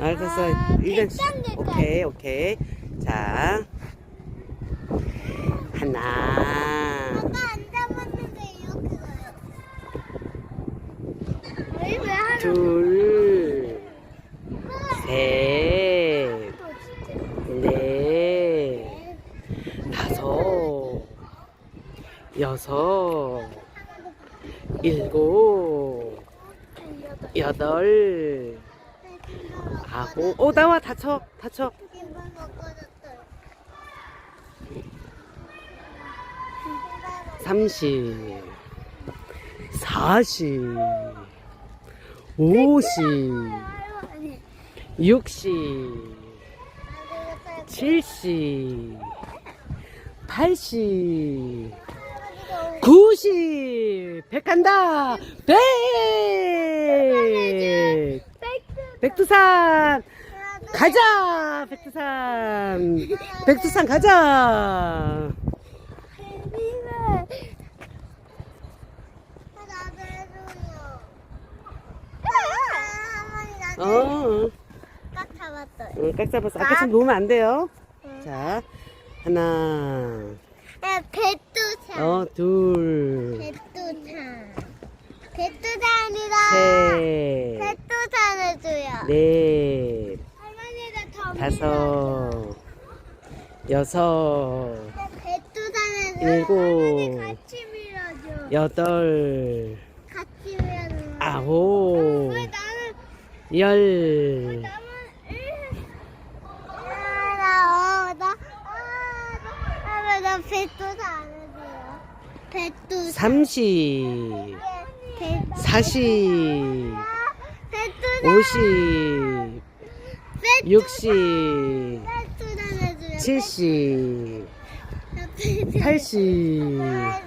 알겠어. 아, 일단? 오케이 오케이. 자. 하나. 아까 안 잡았는데 이렇게 가요. 아니 왜 하나 둘. 셋. 넷, 다섯, 여섯, 일곱, 여덟, 아홉. 오 나와 다쳐 다쳐. 삼십, 사십, 오십, 육십, 나 칠십, 팔십, 구십, 백 간다. 백. 백두산 가자. 백두산. 백두산 가자. 어. 딱 잡았어요. 응, 깍 잡았어. 아까처럼 놓으면 안 돼요. 자, 하나, 야, 백두산. 어, 둘, 백두산. 백두산이다. 셋. 넷, 할머니가 더 다섯, 여섯. 일곱, 할머니 같이 밀어줘. 여덟, 같이 밀어줘. 아홉, 왜 나는 열, 나, 어, 나, 아, 나, 나 백두산 안 해줘요. 백두산. 삼십, 백두산. 사십. 오십, 육십, 백두산 해줘요. 칠십, 백두산. 팔십, 아,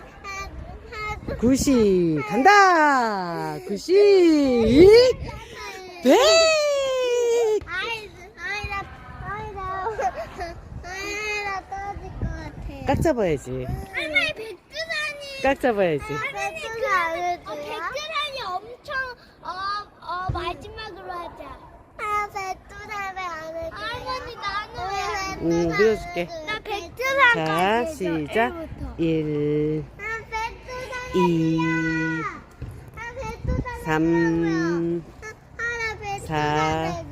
구십, 간다! 구십, 백! 깍 잡아야지. 깍 잡아야지. 할머니 그 어, 백두산이 엄청 어, 어 마지막으로 하자. 아 백두산 왜안 해줘? 할머니 왜 음, 밀어줄게. 나 백두산까지 자, 해줘, 시작. 일부터. 일, 나 백두산 이, 나 백두산 삼, 하나 백두산 사.